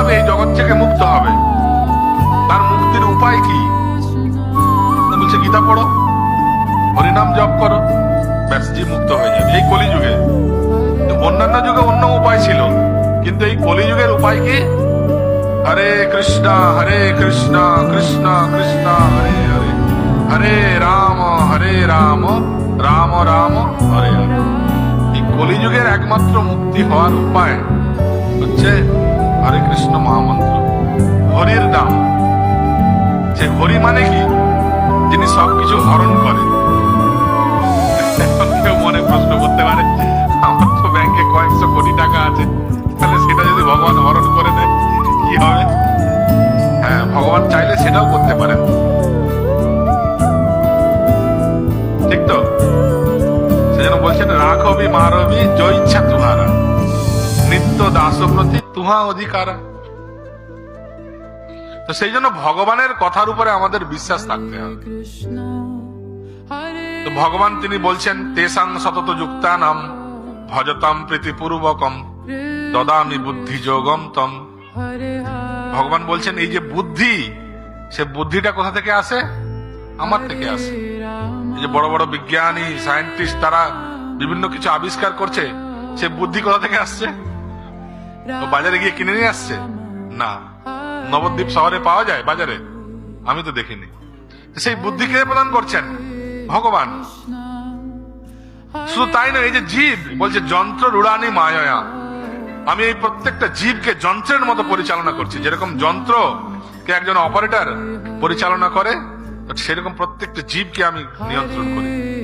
কীভাবে এই জগৎ থেকে মুক্ত হবে। তার মুক্তির উপায় কি? বলছে, গীতা পড়ো, হরিনাম জপ করো, ব্যাস জীব মুক্ত হয়ে যাবে। এই কলিযুগে। অন্যান্য যুগে অন্য উপায় ছিল। কিন্তু এই কলিযুগের উপায় কি? হরে কৃষ্ণ হরে কৃষ্ণ কৃষ্ণ কৃষ্ণ, হরে হরে। হরে রাম হরে রাম রাম রাম, হরে হরে। এই কলিযুগের একমাত্র মুক্তি হওয়ার উপায় হচ্ছে হরে কৃষ্ণ মহামন্ত্র। হরির নাম। যে হরি মানে কি? যিনি সবকিছু হরণ করেন। কেউ মনে প্রশ্ন করতে পারে, আমার তো ব্যাংকে কয়েকশো কোটি টাকা আছে। তাহলে সেটা যদি ভগবান হরণ করে দেয়, কি হবে? হ্যাঁ ভগবান চাইলে সেটাও করতে পারেন। ঠিক তো? সেজন্য বলছেন, রাঘবি মারবি জয় ইচ্ছা নিত্য দাস প্রতি তুহা অধিকারা। তো সেই জন্য ভগবানের কথার উপরে আমাদের বিশ্বাস থাকতে হবে। তো ভগবান তিনি বলছেন, তেসাং সতত যুক্তানাম ভজতাম প্রীতিপূর্বকম দদামি বুদ্ধি যোগম তম। ভগবান বলছেন, এই যে বুদ্ধি, সে বুদ্ধিটা কোথা থেকে আসে? আমার থেকে আসে। এই যে বড় বড় বিজ্ঞানী, সায়েন্টিস্ট তারা বিভিন্ন কিছু আবিষ্কার করছে, সে বুদ্ধি কোথা থেকে আসছে? ও বাজারে গিয়ে কিনে নিয়ে আসছে? না। নবদ্বীপ শহরে পাওয়া যায় বাজারে? আমি তো দেখিনি। সেই বুদ্ধি কে প্রদান করছেন? ভগবান। শুধু তাই না এই যে জীব বলছে যন্ত্র রুড়ানি মায়া আমি এই প্রত্যেকটা জীবকে যন্ত্রের মতো পরিচালনা করছি। যেরকম যন্ত্র কে একজন অপারেটর পরিচালনা করে সেরকম প্রত্যেকটা জীবকে আমি নিয়ন্ত্রণ করি।